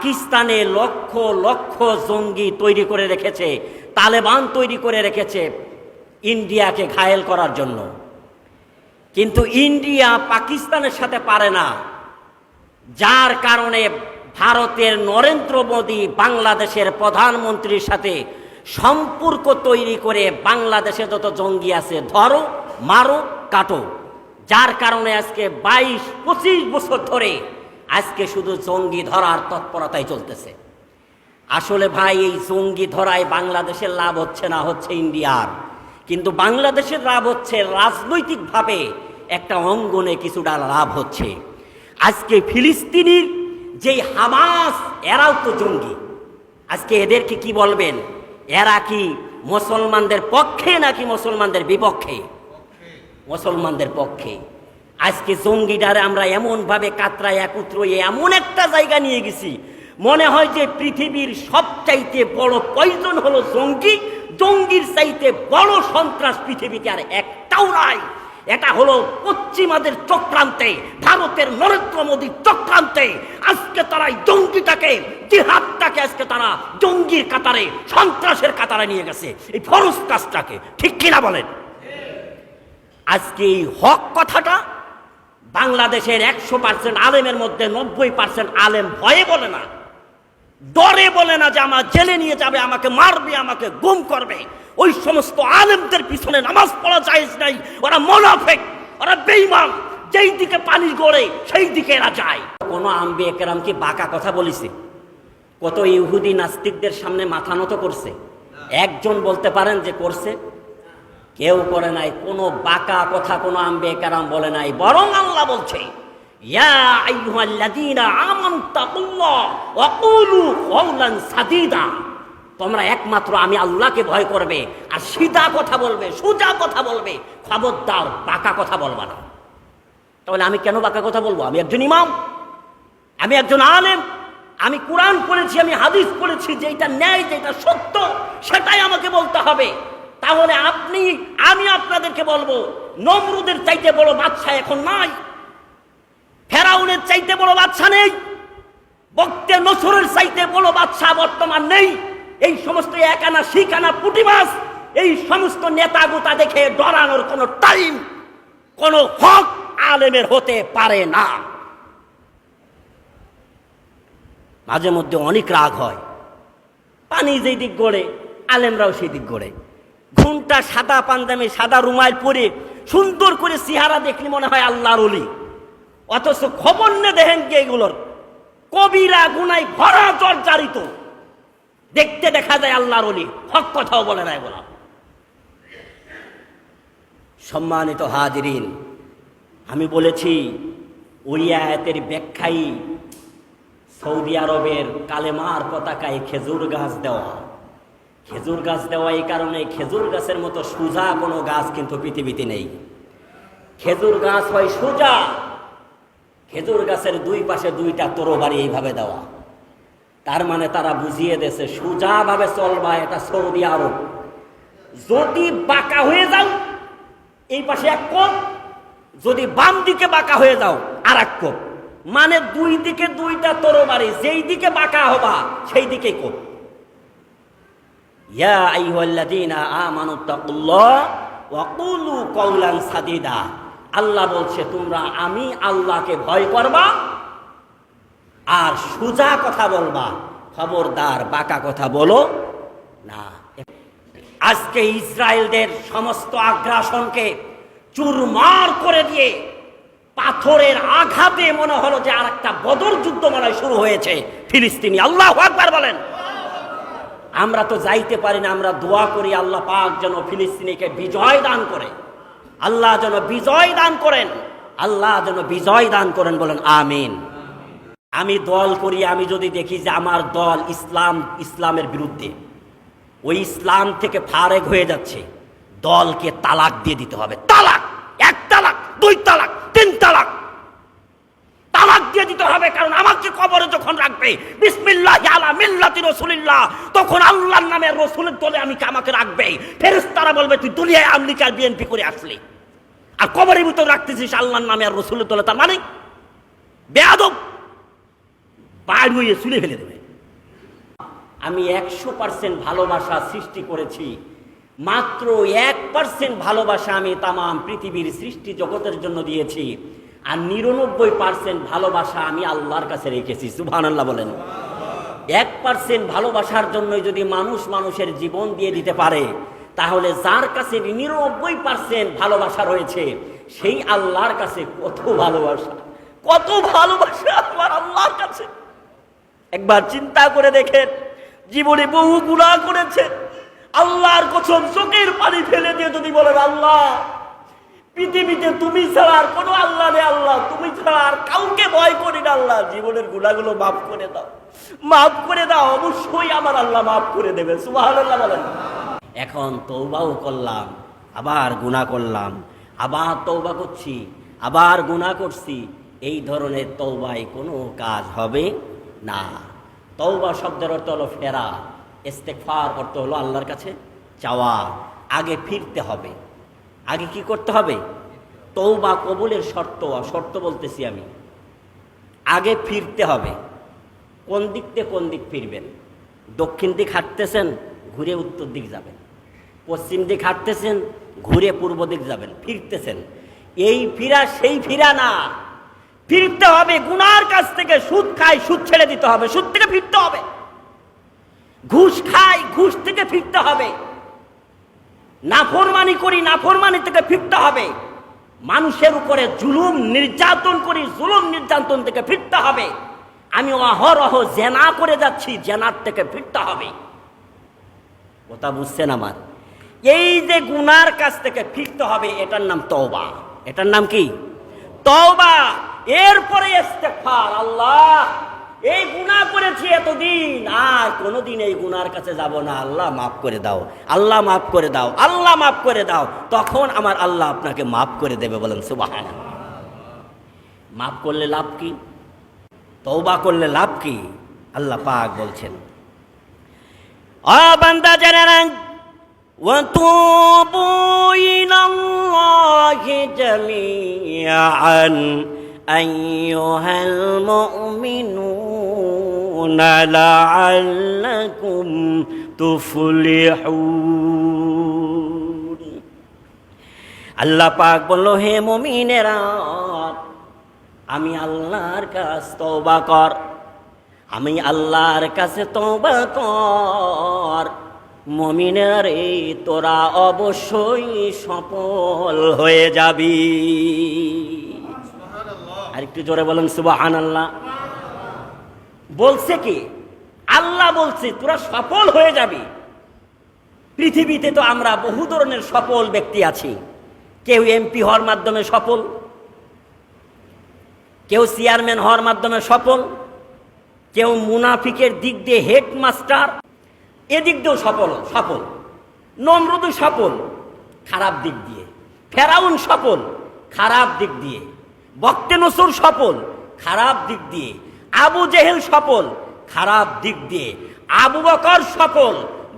পাকিস্তানে লক্ষ লক্ষ জঙ্গি তৈরি করে রেখেছে, তালেবান তৈরি করে রেখেছে ইন্ডিয়াকে ঘায়েল করার জন্য। কিন্তু ইন্ডিয়া পাকিস্তানের সাথে পারে না, যার কারণে ভারতের নরেন্দ্র মোদী বাংলাদেশের প্রধানমন্ত্রীর সাথে সম্পর্ক তৈরি করে বাংলাদেশে যত জঙ্গি আছে, ধরো, মারো, কাটো, যার কারণে আজকে বাইশ, পঁচিশ বছর ধরে আজকে শুধু জঙ্গি ধরার তৎপরতাই চলতেছে। আসলে ভাই, এই জঙ্গি ধরায় বাংলাদেশের লাভ হচ্ছে না, হচ্ছে ইন্ডিয়ার। কিন্তু বাংলাদেশের লাভ হচ্ছে রাজনৈতিকভাবে একটা অঙ্গনে কিছুটা লাভ হচ্ছে। আজকে ফিলিস্তিনির যেই হামাস, এরাও তো জঙ্গি। আজকে এদেরকে কি বলবেন? এরা কি মুসলমানদের পক্ষে নাকি মুসলমানদের বিপক্ষে? মুসলমানদের পক্ষে। আজকে জঙ্গিটারে আমরা এমনভাবে কাতরায় একত্র এমন একটা জায়গা নিয়ে গেছি। মনে হয় যে পৃথিবীর সবচাইতে বড় পয়জন হলো জঙ্গি? জঙ্গির চাইতে বড় সন্ত্রাস পৃথিবীতে আর একটাও নাই। এটা হলো পশ্চিমাদের চক্রান্তে, ভারতের নরেন্দ্র মোদীর চক্রান্তে। আজকে তারা জঙ্গিটাকে, জিহাদটাকে আজকে তারা জঙ্গির কাতারে, সন্ত্রাসের কাতারে নিয়ে গেছে। এই ফরজ কাজটাকে ঠিক কিনা বলেন? আজকে এই হক কথাটা বাংলাদেশের একশো পার্সেন্ট আলেমের মধ্যে নব্বই পার্সেন্ট আলেম ভয়ে বলে না। ডরে বলে না যে আমার জেলে নিয়ে যাবে, আমাকে মারবে, আমাকে গুম করবে। ওই সমস্ত আলেমদের পিছনে নামাজ পড়া জায়েজ নাই। ওরা মোনাফেক, ওরা বেইমান যেই দিকে পানি গড়ে, সেই দিকে এরা যায়। কোনো আম্বি একরাম কি বাঁকা কথা বলিছে? কত ইহুদি নাস্তিকদের সামনে মাথা নত করছে? একজন বলতে পারেন যে করছে? কেউ করে নাই, কোনো বাঁকা কথা, কোনো আম্বে কারাম বলে নাই, বরং আল্লাহ বলছে তোমরা একমাত্র আমি আল্লাহকে ভয় করবে, আর সিধা কথা বলবে, সোজা কথা বলবে, খবরদার বাঁকা কথা বলবা না। তাহলে আমি কেন বাঁকা কথা বলব? আমি একজন ইমাম, আমি একজন আলেম, আমি কোরআন পড়েছি, আমি হাদিস পড়েছি যেটা ন্যায় যেটা সত্য, সেটাই আমাকে বলতে হবে। তাহলে আপনি, আমি আপনাদেরকে বলব, নমরুদের চাইতে বড় বাচ্চা এখন নাই। ফেরাউনের চাইতে বড় বাচ্চা নেই। বক্তে নসরের চাইতে বড় বাচ্চা বর্তমান নেই। এই সমস্ত একানা শিকানা পুটি মাছ এই সমস্ত নেতা গোতা দেখে ডরানোর কোনো টাইম, কোনো হক আলেমের হতে পারে না। মাঝে মধ্যে অনেক রাগ হয়। পানি যেই দিক গড়ে, আলেমরাও সেই দিক গড়ে। ঘুমটা সাদা পাঞ্জামি, সাদা রুমাল পরে সুন্দর করে চেহারা দেখলে মনে হয় আল্লাহর অলি অথচ খবর নে দেখেন কি এগুলোর? কবিরা গুনাই ভরা জর্জারিত। দেখতে দেখা যায় আল্লাহর অলি হক কথাও বলে না এগুলো। সম্মানিত হাজিরিন, আমি বলেছি ওই আয়াতের ব্যাখ্যাই সৌদি আরবের কালেমার পতাকায় খেজুর গাছ দেওয়া। খেজুর গাছ দেওয়া এই কারণে খেজুর গাছের মতো সোজা কোনো গাছ কিন্তু পৃথিবীতে নেই। খেজুর গাছ হয় সোজা। খেজুর গাছের দুই পাশে দুইটা তরবারি এইভাবে দেওয়া। তার মানে তারা বুঝিয়ে দেছে সোজাভাবে চলবা, এটা সৌদি আরব। যদি বাঁকা হয়ে যাও, এই পাশে এক কোপ, যদি বাম দিকে বাঁকা হয়ে যাও আর এক কোপ। মানে দুই দিকে দুইটা তরবারি, যেই দিকে বাঁকা হবা, সেই দিকেই কোপ। আল্লাহ বলছে, তোমরা আমি আল্লাহকে ভয় করবা আর সোজা কথা বলবা। খবরদার, বাঁকা কথা বলো না। আজকে ইসরায়েলদের সমস্ত আগ্রাসনকে চুরমার করে দিয়ে পাথরের আঘাতে মনে হলো যে আর একটা বদর যুদ্ধ মনে শুরু হয়েছে। ফিলিস্তিনি আল্লাহ আকবার বলেন। আমরা তো যাইতে পারি না, আমরা দোয়া করি আল্লাহ পাক যেন ফিলিস্তিনিকে বিজয় দান করে। আল্লাহ যেন বিজয় দান করেন, আল্লাহ যেন বিজয় দান করেন বলেন, আমিন। আমি দল করি, আমি যদি দেখি যে আমার দল ইসলাম, ইসলামের বিরুদ্ধে, ওই ইসলাম থেকে ফারেক হয়ে যাচ্ছে, দলকে তালাক দিয়ে দিতে হবে। তালাক, এক তালাক, দুই তালাক, তিন তালাক দিতে হবে, কারণ আমাকে কবরে যখন রাখবে, বিসমিল্লাহ আলা মিল্লাতি রসুলিল্লাহ, তখন আল্লাহর নামে রসুলের দলে আমি আমাকে রাখবে? ফেরেশতারা বলবে, তুই দুনিয়ায় আমলিকা আর বিএনপি করে আসলি। আর কবরের ভিতর রাখতেছিস আল্লাহর নামে আর রসুলের দলে, তার মানে? বেয়াদব। পাড় হইয়ে চুলে ফেলে দেবে। আমি একশো পার্সেন্ট ভালোবাসা সৃষ্টি করেছি। মাত্র এক পার্সেন্ট ভালোবাসা আমি তামাম পৃথিবীর সৃষ্টি জগতের জন্য দিয়েছি। আর নিরানব্বই পার্সেন্ট ভালোবাসা আমি আল্লাহর কাছে রেখেছি সুবহান আল্লাহ বলেন। এক পার্সেন্ট ভালোবাসার জন্য যদি মানুষ মানুষের জীবন দিয়ে দিতে পারে, তাহলে যার কাছে নিরানব্বই পার্সেন্ট ভালোবাসা রয়েছে, সেই আল্লাহর কাছে কত ভালোবাসা কত ভালোবাসা আল্লাহর কাছে। একবার চিন্তা করে দেখেন, জীবনে বহু গুণা করেছে, আল্লাহর কসম চোখের পানি ফেলে দিয়ে যদি বলেন, আল্লাহ পৃথিবীতে তুমি ছাড়া আর কোনো আল্লাহ নেই, আল্লাহ। তুমি ছাড়া আর কাউকে ভয় করি না, আল্লাহ। জীবনের গুণাগুলো মাফ করে দাও। মাফ করে দাও, অবশ্যই আমার আল্লাহ মাফ করে দেবে। বলেন। এখন তৌবাও করলাম, আবার গুণা করলাম, আবার তৌবা করছি, আবার গুণা করছি। এই ধরনের তৌবায় কোনো কাজ হবে না। তৌবা শব্দের অর্থ হলো ফেরা। ইস্তেকফার অর্থ হলো আল্লাহর কাছে চাওয়া আগে ফিরতে হবে। আগে কি করতে হবে? তৌবা কবুলের শর্ত শর্ত বলতেছি আমি। আগে ফিরতে হবে। কোন দিক থেকে কোন দিক ফিরবেন? দক্ষিণ দিক হাঁটতেছেন, ঘুরে উত্তর দিক যাবেন। পশ্চিম দিক হাঁটতেছেন, ঘুরে পূর্ব দিক যাবেন, ফিরতেছেন। এই ফিরা সেই ফিরা না। ফিরতে হবে, গুনার কাছ থেকে সুদ খাই, সুদ ছেড়ে দিতে হবে, সুদ থেকে ফিরতে হবে। ঘুষ খাই, ঘুষ থেকে ফিরতে হবে। নাফরমানি করি, নাফরমানি থেকে ফিরতে হবে। মানুষের উপরে জুলুম নির্যাতন করি, জুলুম নির্যাতন থেকে ফিরতে হবে। আমি অহরহ জেনা করে যাচ্ছি, জেনার থেকে ফিরতে হবে। কথা বুঝছেন আমার? এই যে গুনার কাছ থেকে ফিরতে হবে, এটার নাম তওবা। এটার নাম কি? তওবা। এরপরে ইস্তেগফার, আল্লাহ। এই গুনাহ করেছি এতদিন আর কোনোদিন এই গুনার কাছে যাব না আল্লাহ মাফ করে দাও আল্লাহ মাফ করে দাও আল্লাহ মাফ করে দাও তখন আমার আল্লাহ আপনাকে মাফ করে দেবে বলেন সুবাহান মাফ করলে লাভ কি তওবা করলে লাভ কি আল্লাহ পাক বলছেন আ বান্দা জানেন وتوبوا إلى الله جميعا أيها المؤمنون لعلكم تفلحون আল্লাহ পাক বলল হে মমিনেরা আমি আল্লাহর কাছ তওবা কর আমি আল্লাহর কাছে তওবা কর মমিনের এই তোরা অবশ্যই সফল হয়ে যাবি আর একটু জোরে বলেন সুবাহান আল্লাহ বলছে কি? আল্লাহ বলছে, তোরা সফল হয়ে যাবি। পৃথিবীতে তো আমরা বহু ধরনের সফল ব্যক্তি আছি। কেউ এমপি হওয়ার মাধ্যমে সফল, কেউ চেয়ারম্যান হওয়ার মাধ্যমে সফল, কেউ মুনাফিকের দিক দিয়ে হেডমাস্টার। এদিক দিয়েও সফল সফল। নমরুদ সফল, খারাপ দিক দিয়ে। ফেরাউন সফল, খারাপ দিক দিয়ে। বক্তে নসুর সফল, খারাপ দিক দিয়ে। আবু জেহেল সফল, খারাপ দিক দিয়ে। আবু বকর সফল,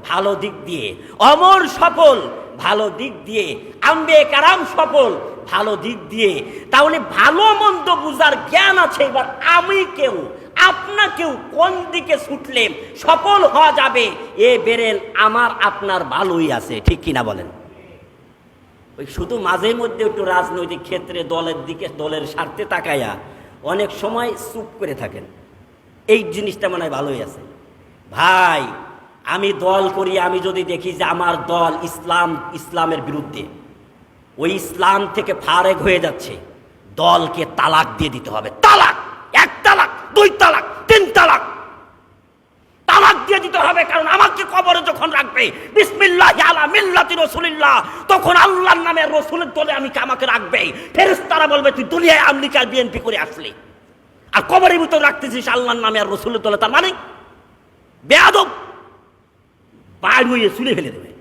ভালো দিক দিয়ে। অমর সফল, ভালো দিক দিয়ে। আম্বে কারাম সফল, ভালো দিক দিয়ে। তাহলে ভালো মন্দ বুঝার জ্ঞান আছে, এবার আমি কেউ? আপনাকেও কোন দিকে ছুটলে সফল হওয়া যাবে? এ বেরেন আমার আপনার ভালোই আছে, ঠিক কিনা বলেন? ওই শুধু মাঝে মধ্যে একটু রাজনৈতিক ক্ষেত্রে দলের দিকে, দলের স্বার্থে তাকাইয়া অনেক সময় চুপ করে থাকেন। এই জিনিসটা মনে হয় ভালোই আছে। ভাই, আমি দল করি, আমি যদি দেখি যে আমার দল ইসলাম, ইসলামের বিরুদ্ধে, ওই ইসলাম থেকে ফারেক হয়ে যাচ্ছে, দলকে তালাক দিয়ে দিতে হবে। তালাক! এক তালাক, দুই তালাক, তিন তালাক। দিতে হবে, কারণ আমাকে কবরে যখন রাখবে, বিসমিল্লাহ আলা মিল্লাতি রসুলিল্লাহ, তখন আল্লাহর নামে রসুলের দলে আমি আমাকে রাখবে। ফেরেশতারা বলবে, তুই দুনিয়ায় আমেরিকা বিএনপি করে আসলি। আর কবরের ভিতর রাখতেছিস আল্লাহর নামে আর রসুলের দলে, তার মানে? বেয়াদব। পাড় মুয়ে চুলে ফেলে দেবে।